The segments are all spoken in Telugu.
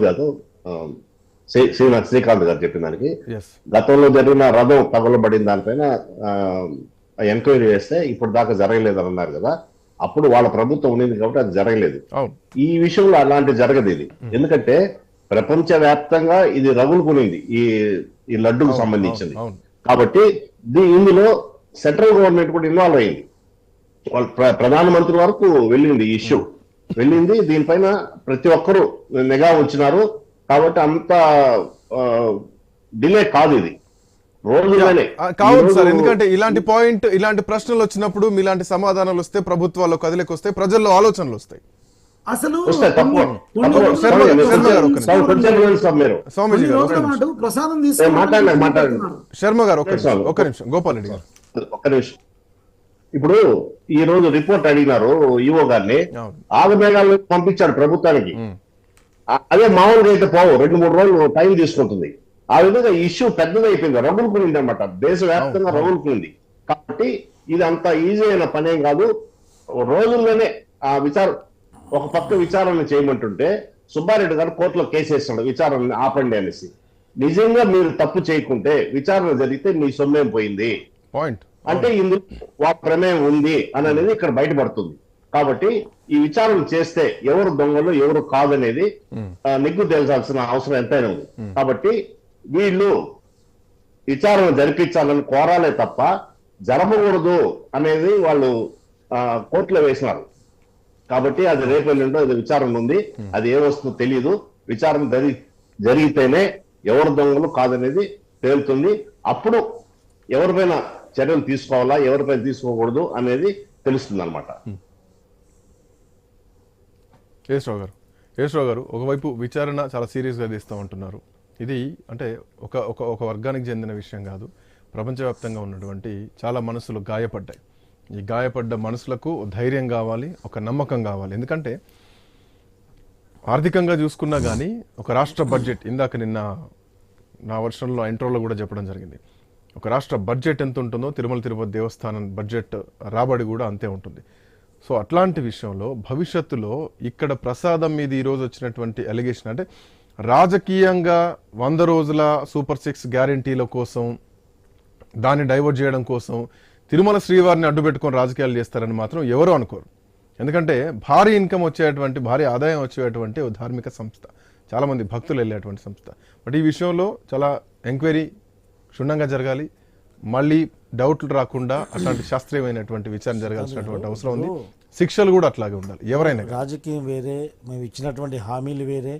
కాదు శ్రీకాంత్ గారు చెప్పిన దానికి. గతంలో జరిగిన రథం తగలబడిన దానిపైన ఎంక్వైరీ చేస్తే ఇప్పుడు దాకా జరగలేదని అన్నారు కదా. అప్పుడు వాళ్ళ ప్రభుత్వం ఉండింది కాబట్టి అది జరగలేదు. ఈ విషయంలో అలాంటి జరగదు ఇది. ఎందుకంటే ప్రపంచ వ్యాప్తంగా ఇది రగులుకునింది ఈ ఈ లడ్డుకు సంబంధించింది. కాబట్టి దీ- ఇందులో సెంట్రల్ గవర్నమెంట్ కూడా ఇన్వాల్వ్ అయింది. వాళ్ళ ప్ర- ప్రధానమంత్రి వరకు వెళ్ళింది ఈ ఇష్యూ. వెళ్ళింది. దీనిపైన ప్రతి ఒక్కరూ నిఘా ఉంచినారు. కాబట్టి అంత డిలే కాదు ఇది. కావచ్చు సార్. ఎందుకంటే ఇలాంటి పాయింట్ ఇలాంటి ప్రశ్నలు వచ్చినప్పుడు మీలాంటి సమాధానాలు వస్తే ప్రభుత్వాల్లో కదిలేకి వస్తాయి ప్రజల్లో ఆలోచనలు వస్తాయి. అసలు ప్రసాదం. శర్మ గారు ఒక్క నిమిషం చాలు. ఒక్క నిమిషం. గోపాల్ రెడ్డి గారు. ఒక్క నిమిషం. ఇప్పుడు ఈ రోజు రిపోర్ట్ అడిగినారు ఈఓ గారిని. అవును. ఆగమేఘాలను పంపించాడు ప్రభుత్వానికి. అదే మామూలుగా అయితే పోవు రెండు మూడు రోజులు టైం తీసుకుంటుంది. ఆ విధంగా ఇష్యూ పెద్దదైపోయింది రగులుకునింది అనమాట దేశవ్యాప్తంగా రగులుకునింది కాబట్టి ఇది అంత ఈజీ అయిన పనేం కాదు. రోజుల్లోనే ఆ విచార ఒక పక్క విచారణ చేయమంటుంటే సుబ్బారెడ్డి గారు కోర్టులో కేసు వేస్తున్నాడు విచారణ ఆపండి అనేసి. నిజంగా మీరు తప్పు చేయకుంటే విచారణ జరిగితే మీ సొమ్మేం పోయింది? పాయింట్. అంటే ఇందులో వాళ్ళ ప్రమేయం ఉంది అని అనేది ఇక్కడ బయటపడుతుంది. కాబట్టి ఈ విచారణ చేస్తే ఎవరు దొంగలు ఎవరు కాదనేది నిగ్గు తేల్చాల్సిన అవసరం ఎంతైనా ఉంది. కాబట్టి వీళ్ళు విచారణ జరిపించాలని కోరాలే తప్ప జరపకూడదు అనేది వాళ్ళు కోర్టులో వేసినారు. కాబట్టి అది రేపు ఎల్లుండో ఇది విచారణ ఉంది. అది ఏ వస్తుందో తెలియదు విచారణ జరి జరిగితేనే ఎవరు దొంగలు కాదనేది తేలుతుంది. అప్పుడు ఎవరిపైన చర్యలు తీసుకోవాలా ఎవరిపైన తీసుకోకూడదు అనేది తెలుస్తుంది అనమాట యేసరావు గారు యేసరావు గారు ఒకవైపు విచారణ చాలా సీరియస్గా తీస్తూ ఉంటున్నారు. ఇది అంటే ఒక ఒక ఒక వర్గానికి చెందిన విషయం కాదు ప్రపంచవ్యాప్తంగా ఉన్నటువంటి చాలా మనసులు గాయపడ్డాయి. ఈ గాయపడ్డ మనసులకు ధైర్యం కావాలి ఒక నమ్మకం కావాలి. ఎందుకంటే ఆర్థికంగా చూసుకున్నా కానీ ఒక రాష్ట్ర బడ్జెట్ ఇందాక నిన్న నా వర్షంలో ఇంట్రోలో కూడా చెప్పడం జరిగింది. ఒక రాష్ట్ర బడ్జెట్ ఎంత ఉంటుందో తిరుమల తిరుపతి దేవస్థానం బడ్జెట్ రాబడి కూడా అంతే ఉంటుంది. సో అట్లాంటి విషయంలో భవిష్యత్తులో ఇక్కడ ప్రసాదం మీద ఈరోజు వచ్చినటువంటి అలిగేషన్ అంటే రాజకీయంగా వంద రోజుల సూపర్ సిక్స్ గ్యారంటీల కోసం దాన్ని డైవర్ట్ చేయడం కోసం తిరుమల శ్రీవారిని అడ్డుపెట్టుకొని రాజకీయాలు చేస్తారని మాత్రం ఎవరు అనుకోరు. ఎందుకంటే భారీ ఇన్కమ్ వచ్చేటువంటి భారీ ఆదాయం వచ్చేటువంటి ఓ ధార్మిక సంస్థ. చాలామంది భక్తులు వెళ్ళేటువంటి సంస్థ. బట్ ఈ విషయంలో చాలా ఎంక్వైరీ క్షుణ్ణంగా జరగాలి. మళ్ళీ డౌట్లు రాకుండా అట్లాంటి శాస్త్రీయమైనటువంటి విచారణ జరగాల్సినటువంటి అవసరం ఉంది. శిక్షలు కూడా అట్లాగే ఉండాలి. ఎవరైనా రాజకీయం వేరే మేము ఇచ్చినటువంటి హామీలు వేరే.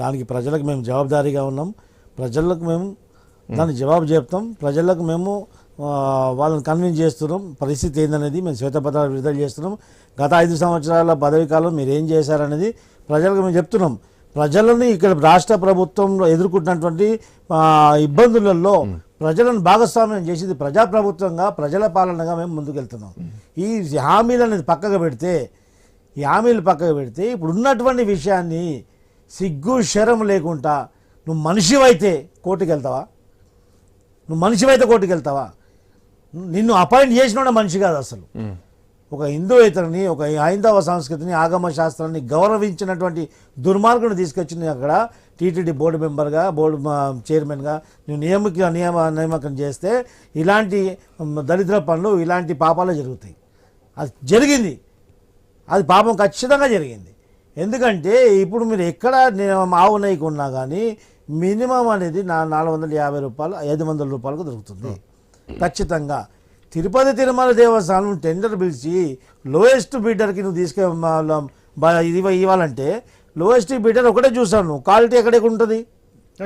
దానికి ప్రజలకు మేము జవాబుదారీగా ఉన్నాం. ప్రజలకు మేము దాన్ని జవాబు చెప్తాం. ప్రజలకు మేము వాళ్ళని కన్విన్స్ చేస్తున్నాం. పరిస్థితి ఏందనేది మేము శ్వేతపత్రాలు విడుదల చేస్తున్నాం. గత ఐదు సంవత్సరాల పదవి కాలం మీరు ఏం చేశారనేది ప్రజలకు మేము చెప్తున్నాం. ప్రజలని ఇక్కడ రాష్ట్ర ప్రభుత్వంలో ఎదుర్కొంటున్నటువంటి ఇబ్బందులలో ప్రజలను భాగస్వామ్యం చేసేది ప్రజాప్రభుత్వంగా ప్రజల పాలనగా మేము ముందుకెళ్తున్నాం. ఈ హామీలు అనేది పక్కకు పెడితే ఈ హామీలు పక్కకు పెడితే ఇప్పుడు ఉన్నటువంటి విషయాన్ని సిగ్గు శరం లేకుండా నువ్వు మనిషివైతే కోర్టుకి వెళ్తావా నువ్వు మనిషివైతే కోర్టుకి వెళ్తావా నిన్ను అపాయింట్ చేసిన మనిషి కాదు అసలు. ఒక హిందువేతరని ఒక హైందవ సంస్కృతిని ఆగమ శాస్త్రాన్ని గౌరవించినటువంటి దుర్మార్గుని తీసుకొచ్చి అక్కడ. టీటీడీ బోర్డు మెంబర్గా బోర్డు చైర్మన్గా నువ్వు నియమిక నియమ నియామకం చేస్తే ఇలాంటి దరిద్ర పనులు ఇలాంటి పాపాలు జరుగుతాయి. అది జరిగింది. అది పాపం ఖచ్చితంగా జరిగింది. ఎందుకంటే ఇప్పుడు మీరు ఎక్కడ నే- ఆవు నెయ్యి కొన్నా కానీ మినిమం అనేది నా నాలుగు వందల యాభై రూపాయలు ఐదు వందల రూపాయలకు దొరుకుతుంది. ఖచ్చితంగా. తిరుపతి తిరుమల దేవస్థానం టెండర్ పిలిచి లోయెస్ట్ బిడ్డర్కి నువ్వు తీసుకె మా- ల- బ- ఇది ఇవ్వాలంటే లోయెస్ట్ బిడ్డర్ ఒకటే చూసాను క్వాలిటీ ఎక్కడెక్కడ ఉంటుంది?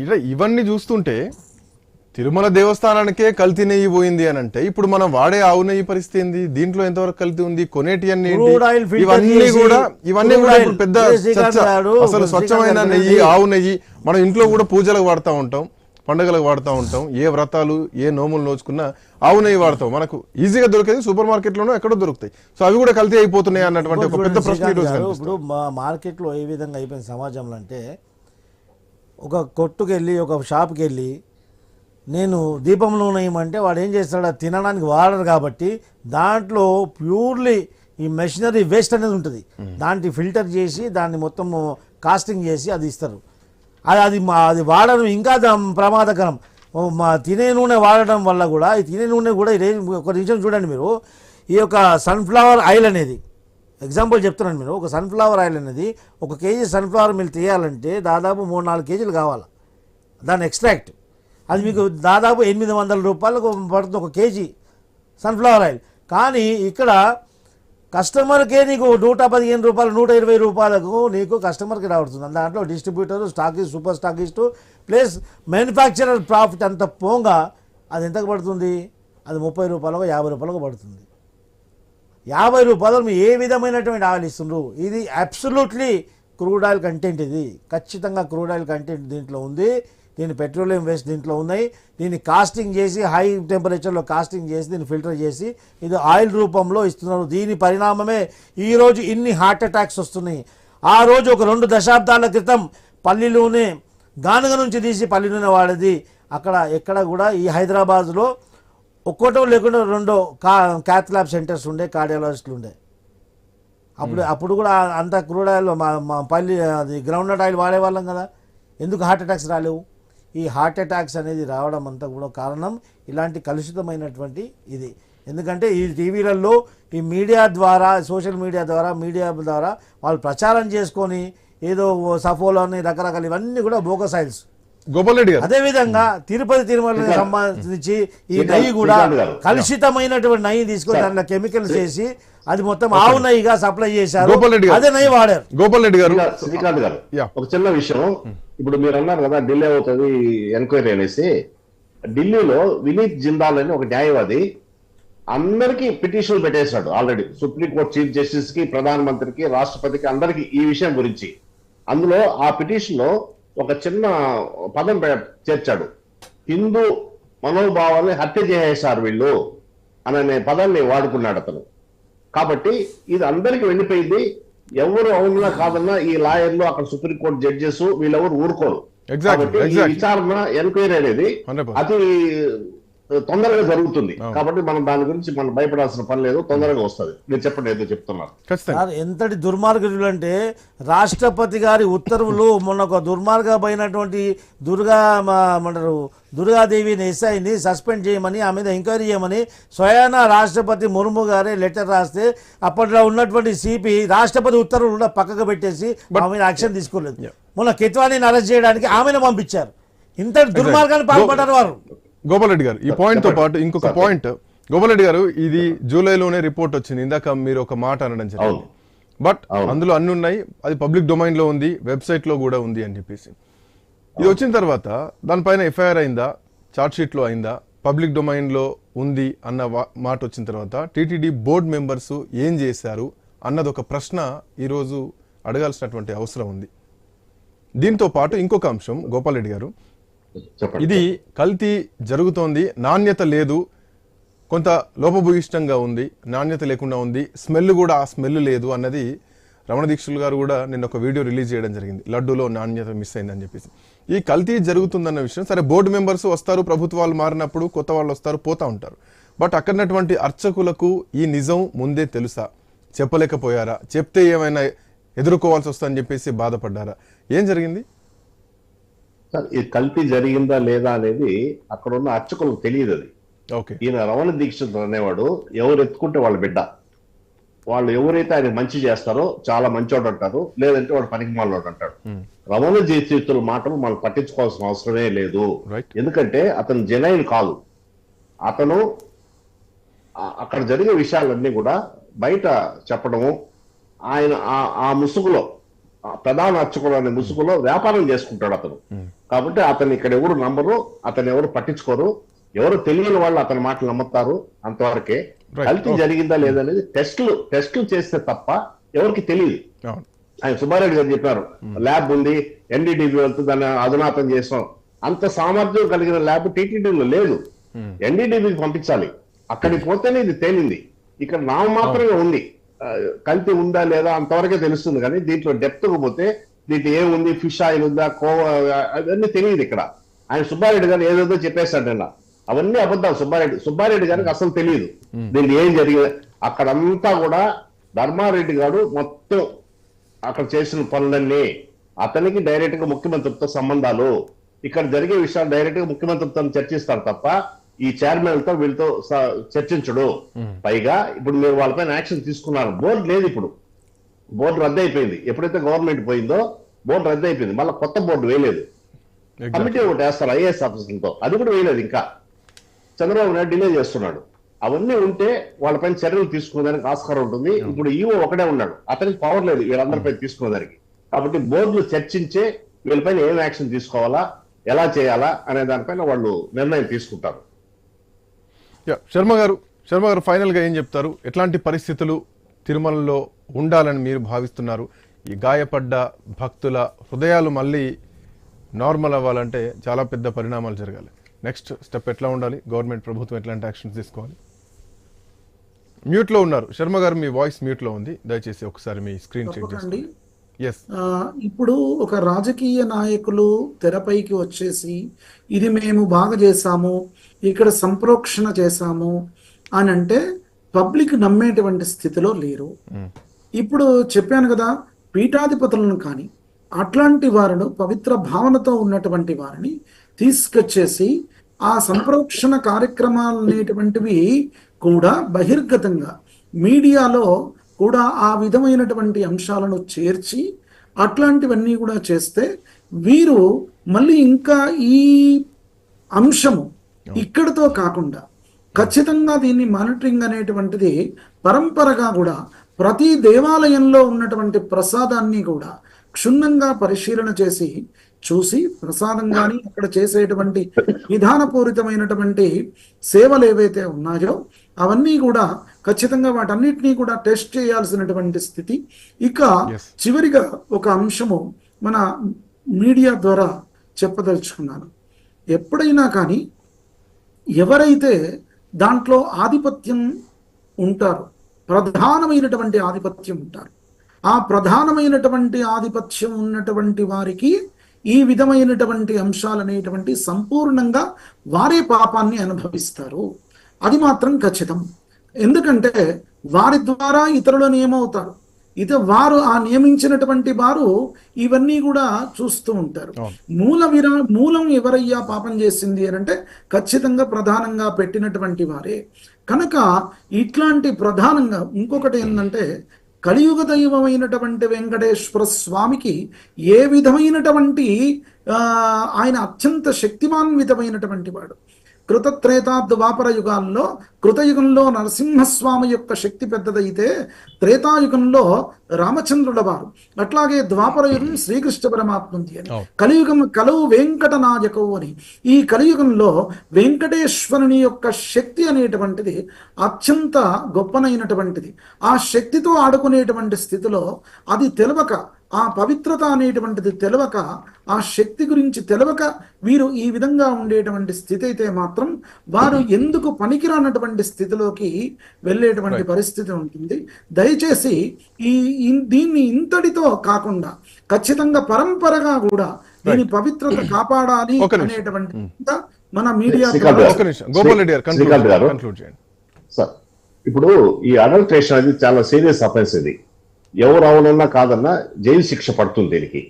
ఇలా ఇవన్నీ చూస్తుంటే తిరుమల దేవస్థానానికే కల్తీ నెయ్యి పోయింది అని అంటే ఇప్పుడు మనం వాడే ఆవు నెయ్యి పరిస్థితి ఏంది? దీంట్లో ఎంతవరకు కల్తీ ఉంది? కొనేటి అన్ని filter ఇవన్నీ కూడా ఇవన్నీ కూడా ఇప్పుడు పెద్ద అసలు స్వచ్ఛమైన నెయ్యి. ఆవు నెయ్యి మనం ఇంట్లో కూడా పూజలకు వాడుతూ ఉంటాం. పండుగలకు వాడుతూ ఉంటాం. ఏ వ్రతాలు ఏ నోములు నోచుకున్నా ఆవు నెయ్యి వాడతాం. మనకు ఈజీగా దొరికేది సూపర్ మార్కెట్లోనూ ఎక్కడో దొరుకుతాయి. సో అవి కూడా కల్తీ అయిపోతున్నాయి అన్నటువంటి ఒక పెద్ద ప్రశ్న. ఇప్పుడు మా మార్కెట్లో ఏ విధంగా అయిపోయింది సమాజంలో అంటే ఒక కొట్టుకు వెళ్ళి ఒక షాప్కి వెళ్ళి నేను దీపం నూనె ఇవ్వమంటే వాడు ఏం చేస్తాడు? తినడానికి వాడరు కాబట్టి దాంట్లో ప్యూర్లీ ఈ మెషినరీ వేస్ట్ అనేది ఉంటుంది. దాంట్లో ఫిల్టర్ చేసి దాన్ని మొత్తం కాస్టింగ్ చేసి అది ఇస్తారు. అది అది మా అది వాడడం ఇంకా ప్రమాదకరం. మా తినే నూనె వాడడం వల్ల కూడా ఈ తినే నూనె కూడా ఒక నిమిషం చూడండి మీరు. ఈ యొక్క సన్ఫ్లవర్ ఆయిల్ అనేది ఎగ్జాంపుల్ చెప్తున్నాను మీరు ఒక సన్ఫ్లవర్ ఆయిల్ అనేది ఒక కేజీ సన్ఫ్లవర్ మీరు తీయాలంటే దాదాపు మూడు నాలుగు కేజీలు కావాలి? దాని ఎక్స్ట్రాక్ట్. అది మీకు దాదాపు ఎనిమిది వందల రూపాయలకు పడుతుంది ఒక కేజీ సన్ఫ్లవర్ ఆయిల్. కానీ ఇక్కడ కస్టమర్కే నీకు నూట పదిహేను రూపాయలు నూట ఇరవై రూపాయలకు నీకు కస్టమర్కి రావడుతుంది దాంట్లో distributor stockist super stockist plus manufacturer profit అంత పోగా అది ఎంతకు పడుతుంది? అది ముప్పై రూపాయలకు యాభై రూపాయలకు పడుతుంది. యాభై రూపాయలు మీ ఏ విధమైనటువంటి ఆయిల్ ఇస్తుండ్రు? ఇది అబ్సల్యూట్లీ క్రూడ్ ఆయిల్ కంటెంట్ ఇది. ఖచ్చితంగా క్రూడ్ ఆయిల్ కంటెంట్ దీంట్లో ఉంది. దీని పెట్రోలియం వేస్ట్ దీంట్లో ఉన్నాయి. దీన్ని కాస్టింగ్ చేసి హై టెంపరేచర్లో కాస్టింగ్ చేసి దీన్ని ఫిల్టర్ చేసి ఇది ఆయిల్ రూపంలో ఇస్తున్నారు. దీని పరిణామమే ఈరోజు ఇన్ని హార్ట్ అటాక్స్ వస్తున్నాయి. ఆ రోజు ఒక రెండు దశాబ్దాల క్రితం పల్లి నూనె గానుగ నుంచి తీసి పల్లి నూనె వాడేది. అక్కడ ఎక్కడ కూడా ఈ హైదరాబాద్లో ఒక్కోటో లేకుండా రెండో కా క్యాత్ ల్యాబ్ సెంటర్స్ ఉండే కార్డియాలజిస్టులు ఉండే. అప్పుడు అప్పుడు కూడా అంత క్రూడ్ ఆయిల్ మా మా పల్లి అది గ్రౌండ్ నట్ ఆయిల్ వాడేవాళ్ళం కదా. ఎందుకు హార్ట్ అటాక్స్ రాలేవు? ఈ హార్ట్ అటాక్స్ అనేది రావడం అంతా కూడా కారణం ఇలాంటి కలుషితమైనటువంటి ఇది. ఎందుకంటే ఈ టీవీలలో ఈ మీడియా ద్వారా సోషల్ మీడియా ద్వారా మీడియా ద్వారా వాళ్ళు ప్రచారం చేసుకొని ఏదో సఫోలో అని రకరకాల ఇవన్నీ కూడా బోగస్ ఆయిల్స్ గోపాల్ రెడ్డి గారు. అదే విధంగా తిరుపతి తిరుమల సంబంధించి ఈ నెయ్యి కూడా. కలుషితమైనటువంటి నెయ్యి తీసుకొని. దాంట్లో కెమికల్స్ వేసి అది మొత్తం ఆవు నెయ్యిగా సప్లై చేశారు. గోపాల్ రెడ్డి గారు. అదే నెయ్యి వాడారు. గోపాల్ రెడ్డి గారు. శ్రీకాంత్- గారు. ఒక చిన్న విషయం. ఇప్పుడు మీరు అన్నారు కదా ఢిల్లీ అవుతుంది ఎంక్వైరీ అనేసి. ఢిల్లీలో వినీత్ జిందాల్ అని ఒక న్యాయవాది అందరికీ పిటిషన్లు పెట్టేశాడు ఆల్రెడీ. సుప్రీంకోర్టు చీఫ్ జస్టిస్కి ప్రధానమంత్రికి రాష్ట్రపతికి అందరికి ఈ విషయం గురించి. అందులో ఆ పిటిషన్లో ఒక చిన్న పదం చేర్చాడు. హిందూ మనోభావాల్ని హత్య చేసేశారు వీళ్ళు అనే పదాన్ని వాడుకున్నాడు అతను. కాబట్టి ఇది అందరికి వెళ్ళిపోయింది. ఎవరు అవునా కాదన్నా ఈ లాయర్లు అక్కడ సుప్రీంకోర్టు జడ్జెస్ వీళ్ళెవరు ఊరుకోరు కాబట్టి ఈ. విచారణ ఎంక్వైరీ అనేది 100%. అతి తొందరగా జరుగుతుంది. కాబట్టి మనం దాని గురించి మనం భయపడాల్సిన పని లేదు తొందరగా వస్తుంది. మీరు చెప్పండి ఏదో చెప్తున్నారు. ఎంతటి దుర్మార్గులు అంటే రాష్ట్రపతి గారి ఉత్తర్వులు మొన్న ఒక దుర్మార్గమైనటువంటి దుర్గా ఏమంటారు దుర్గాదేవిని ఎస్ఐని సస్పెండ్ చేయమని ఆ మీద ఎంక్వైరీ చేయమని స్వయాన రాష్ట్రపతి ముర్ము గారే లెటర్ రాస్తే అప్పట్లో ఉన్నటువంటి సిపి రాష్ట్రపతి ఉత్తర్వులు కూడా పక్కకు పెట్టేసి ఆమె యాక్షన్ తీసుకోలేదు. మొన్న కిత్వానీని అరెస్ట్ చేయడానికి ఆమెను పంపించారు. ఇంత దుర్మార్గాన్ని పాల్పడ్డారు వారు. గోపాల్ రెడ్డి గారు ఈ పాయింట్తో పాటు ఇంకొక. పాయింట్ గోపాల్ రెడ్డి గారు ఇది జూలైలోనే రిపోర్ట్ వచ్చింది. ఇందాక మీరు ఒక మాట అనడం జరిగింది. బట్. అందులో అన్ని ఉన్నాయి. అది పబ్లిక్ డొమైన్లో ఉంది వెబ్సైట్లో కూడా ఉంది అని చెప్పేసి. ఇది వచ్చిన తర్వాత దానిపైన ఎఫ్ఐఆర్ అయిందా? చార్ట్ షీట్లో అయిందా? పబ్లిక్ డొమైన్లో ఉంది అన్న మాట వచ్చిన తర్వాత టీటీడీ బోర్డు మెంబర్స్ ఏం చేశారు అన్నది ఒక ప్రశ్న ఈరోజు అడగాల్సినటువంటి అవసరం ఉంది. దీంతో పాటు ఇంకొక అంశం గోపాల్ రెడ్డి గారు ఇది కల్తీ జరుగుతోంది నాణ్యత లేదు కొంత లోపభూయిష్టంగా ఉంది నాణ్యత లేకుండా ఉంది స్మెల్ కూడా ఆ స్మెల్ లేదు అన్నది రమణ దీక్షులు గారు కూడా నిన్న ఒక వీడియో రిలీజ్ చేయడం జరిగింది లడ్డూలో నాణ్యత మిస్ అయిందని చెప్పేసి. ఈ కల్తీ జరుగుతుందన్న విషయం సరే బోర్డు మెంబర్స్ వస్తారు ప్రభుత్వాలు మారినప్పుడు కొత్త వాళ్ళు వస్తారు పోతూ ఉంటారు. బట్ అక్కడనటువంటి అర్చకులకు ఈ నిజం ముందే తెలుసా? చెప్పలేకపోయారా? చెప్తే ఏమైనా ఎదుర్కోవాల్సి వస్తుందని చెప్పేసి బాధపడ్డారా? ఏం జరిగింది? ఈ కల్తీ జరిగిందా లేదా అనేది అక్కడ ఉన్న అర్చకులకు తెలియదు అది. ఓకే. ఈయన రమణ దీక్షిత్ అనేవాడు ఎవరు ఎత్తుకుంటే వాళ్ళ బిడ్డ. వాళ్ళు ఎవరైతే ఆయన మంచి చేస్తారో చాలా మంచోడు అంటారు లేదంటే వాడు పనికి మాలోడు అంటాడు. రమణ దీక్షితుల మాటలు మనం పట్టించుకోవాల్సిన అవసరమే లేదు. ఎందుకంటే అతను జనైన్ కాదు. అతను అక్కడ జరిగే విషయాలన్నీ కూడా బయట చెప్పడము ఆయన ఆ- ముసుగులో ప్రధాన అర్చకుడు అనే ముసుగులో వ్యాపారం చేసుకుంటాడు అతను. కాబట్టి అతను ఇక్కడ ఎవరు నమ్మరు అతను ఎవరు పట్టించుకోరు ఎవరు తెలియని వాళ్ళు అతని మాటలు నమ్ముతారు అంతవరకే. కల్తీ. జరిగిందా లేదనేది టెస్టులు టెస్టులు చేస్తే తప్ప ఎవరికి తెలియదు. ఆయన సుబ్బారెడ్డి గారు చెప్పారు ల్యాబ్ ఉంది ఎన్డీడీబీ వెళ్తే దాన్ని అధునాతం చేసాం అంత సామర్థ్యం కలిగిన ల్యాబ్ టీటీడీలో లేదు. ఎన్డీడీబీకి పంపించాలి. అక్కడికి పోతేనే ఇది తేలింది. ఇక్కడ నా మాత్రమే ఉంది. కల్తీ ఉందా లేదా అంతవరకే తెలుస్తుంది కానీ దీంట్లో డెప్త్ పోతే దీంట్లో ఏముంది ఫిష్ ఆయిల్ ఉందా కోవా అవన్నీ తెలియదు ఇక్కడ. ఆయన సుబ్బారెడ్డి గారు ఏదేదో చెప్పేశాడు నిన్న. అవన్నీ అబద్ధాలు. సుబ్బారెడ్డి సుబ్బారెడ్డి గారికి అసలు తెలియదు. దీంట్లో ఏం జరిగింది అక్కడంతా కూడా ధర్మారెడ్డి గారు మొత్తం అక్కడ చేసిన పనులన్నీ అతనికి డైరెక్ట్గా ముఖ్యమంత్రితో సంబంధాలు. ఇక్కడ జరిగే విషయాలు డైరెక్ట్గా ముఖ్యమంత్రితో చర్చిస్తారు తప్ప ఈ చైర్మన్లతో వీళ్ళతో చర్చించడు. పైగా ఇప్పుడు మీరు వాళ్ళపైన యాక్షన్ తీసుకున్నారు. బోర్డు లేదు ఇప్పుడు. బోర్డు రద్దు అయిపోయింది ఎప్పుడైతే గవర్నమెంట్ పోయిందో బోర్డు రద్దు అయిపోయింది మళ్ళీ కొత్త బోర్డు వేయలేదు. కమిటీ ఒకటి వేస్తారు ఐఏఎస్ ఆఫీసర్లతో. అది కూడా వేయలేదు ఇంకా. చంద్రబాబు నాయుడు డిలే చేస్తున్నాడు. అవన్నీ ఉంటే వాళ్ళపైన చర్యలు తీసుకునేదానికి ఆస్కారం ఉంటుంది. ఇప్పుడు ఈవో ఒకడే ఉన్నాడు. అతనికి పవర్ లేదు వీళ్ళందరిపై తీసుకునేదానికి. కాబట్టి బోర్డులు చర్చించే వీళ్ళపైన ఏం యాక్షన్ తీసుకోవాలా ఎలా చేయాలా అనే దానిపైన వాళ్ళు నిర్ణయం తీసుకుంటారు. శర్మ గారు శర్మ గారు ఫైనల్గా ఏం చెప్తారు? ఎట్లాంటి పరిస్థితులు తిరుమలలో ఉండాలని మీరు భావిస్తున్నారు? ఈ గాయపడ్డ భక్తుల హృదయాలు మళ్ళీ నార్మల్ అవ్వాలంటే చాలా పెద్ద పరిణామాలు జరగాలి. నెక్స్ట్ స్టెప్ ఎట్లా ఉండాలి? గవర్నమెంట్ ప్రభుత్వం ఎట్లాంటి యాక్షన్స్ తీసుకోవాలి? మ్యూట్లో ఉన్నారు. శర్మ గారు మీ వాయిస్ మ్యూట్లో ఉంది. దయచేసి ఒకసారి మీ స్క్రీన్ చెక్ ఆ, ఇప్పుడు ఒక రాజకీయ నాయకులు తెరపైకి వచ్చేసి ఇది మేము బాగా చేశాము ఇక్కడ సంప్రోక్షణ చేశాము అని అంటే పబ్లిక్ నమ్మేటువంటి స్థితిలో లేరు. ఇప్పుడు చెప్పాను కదా పీఠాధిపతులను కానీ అట్లాంటి వారిని పవిత్ర భావనతో ఉన్నటువంటి వారిని తీసుకొచ్చేసి ఆ సంప్రోక్షణ కార్యక్రమాలు అనేటువంటివి కూడా బహిర్గతంగా మీడియాలో కూడా ఆ విధమైనటువంటి అంశాలను చేర్చి అట్లాంటివన్నీ కూడా చేస్తే వీరు మళ్ళీ ఇంకా ఈ అంశము ఇక్కడితో కాకుండా ఖచ్చితంగా దీన్ని మానిటరింగ్ అనేటువంటిది పరంపరగా కూడా ప్రతి దేవాలయంలో ఉన్నటువంటి ప్రసాదాన్ని కూడా క్షుణ్ణంగా పరిశీలన చేసి చూసి ప్రసాదం కానీ అక్కడ చేసేటువంటి విధానపూరితమైనటువంటి సేవలు ఏవైతే ఉన్నాయో అవన్నీ కూడా ఖచ్చితంగా వాటన్నిటినీ కూడా టెస్ట్ చేయాల్సినటువంటి స్థితి. ఇక. చివరిగా ఒక అంశము మన మీడియా ద్వారా చెప్పదలుచుకున్నాను. ఎప్పుడైనా కానీ ఎవరైతే దాంట్లో ఆధిపత్యం ఉంటారో ప్రధానమైనటువంటి ఆధిపత్యం ఉంటారు ఆ ప్రధానమైనటువంటి ఆధిపత్యం ఉన్నటువంటి వారికి ఈ విధమైనటువంటి అంశాలు అనేటువంటి సంపూర్ణంగా వారే పాపాన్ని అనుభవిస్తారు. అది మాత్రం ఖచ్చితం. ఎందుకంటే వారి ద్వారా ఇతరులను ఏమవుతారు ఇత వారు ఆ నియమించినటువంటి వారు ఇవన్నీ కూడా చూస్తూ ఉంటారు. మూల విరా మూలం ఎవరయ్యా పాపం చేసింది అని అంటే ఖచ్చితంగా ప్రధానంగా పెట్టినటువంటి వారే. కనుక ఇట్లాంటి ప్రధానంగా ఇంకొకటి ఏంటంటే కలియుగ దైవమైనటువంటి వెంకటేశ్వర స్వామికి ఏ విధమైనటువంటి ఆయన అత్యంత శక్తిమాన్వితమైనటువంటి వాడు. కృతత్రేతా ద్వాపర యుగాల్లో కృతయుగంలో నరసింహస్వామి యొక్క శక్తి పెద్దదైతే త్రేతాయుగంలో రామచంద్రుల వారు అట్లాగే ద్వాపర యుగం శ్రీకృష్ణ పరమాత్మంది అని. కలియుగం కలవు వెంకట నాయకవు అని. ఈ కలియుగంలో వెంకటేశ్వరుని యొక్క శక్తి అనేటువంటిది అత్యంత గొప్పనైనటువంటిది. ఆ శక్తితో ఆడుకునేటువంటి స్థితిలో అది తెలవక ఆ పవిత్రత అనేటువంటిది తెలవక ఆ శక్తి గురించి తెలవక వీరు ఈ విధంగా ఉండేటువంటి స్థితి అయితే మాత్రం వారు ఎందుకు పనికిరానటువంటి స్థితిలోకి వెళ్ళేటువంటి పరిస్థితి ఉంటుంది. దయచేసి ఈ దీన్ని ఇంతటితో కాకుండా ఖచ్చితంగా పరంపరగా కూడా దీని పవిత్రత కాపాడాలి. అనేటువంటి మన మీడియా ఇప్పుడు ఈ అడల్ట్రేషన్ అనేది చాలా సీరియస్ అఫెన్స్ ఇది. ఎవరు అవునన్నా కాదన్నా జైలు శిక్ష పడుతుంది దీనికి.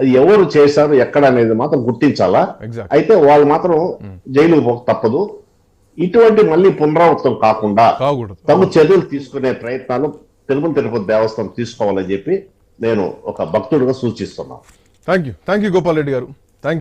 అది ఎవరు చేశారు ఎక్కడ అనేది మాత్రం గుర్తించాలా. అయితే వాళ్ళు మాత్రం జైలుకు పోక తప్పదు. ఇటువంటి మళ్ళీ పునరావృతం కాకుండా తగు చర్యలు తీసుకునే ప్రయత్నాలు తిరుమల తిరుపతి దేవస్థానం తీసుకోవాలని చెప్పి నేను ఒక భక్తుడిగా సూచిస్తున్నాను. Thank you thank you Gopal Reddy గారు.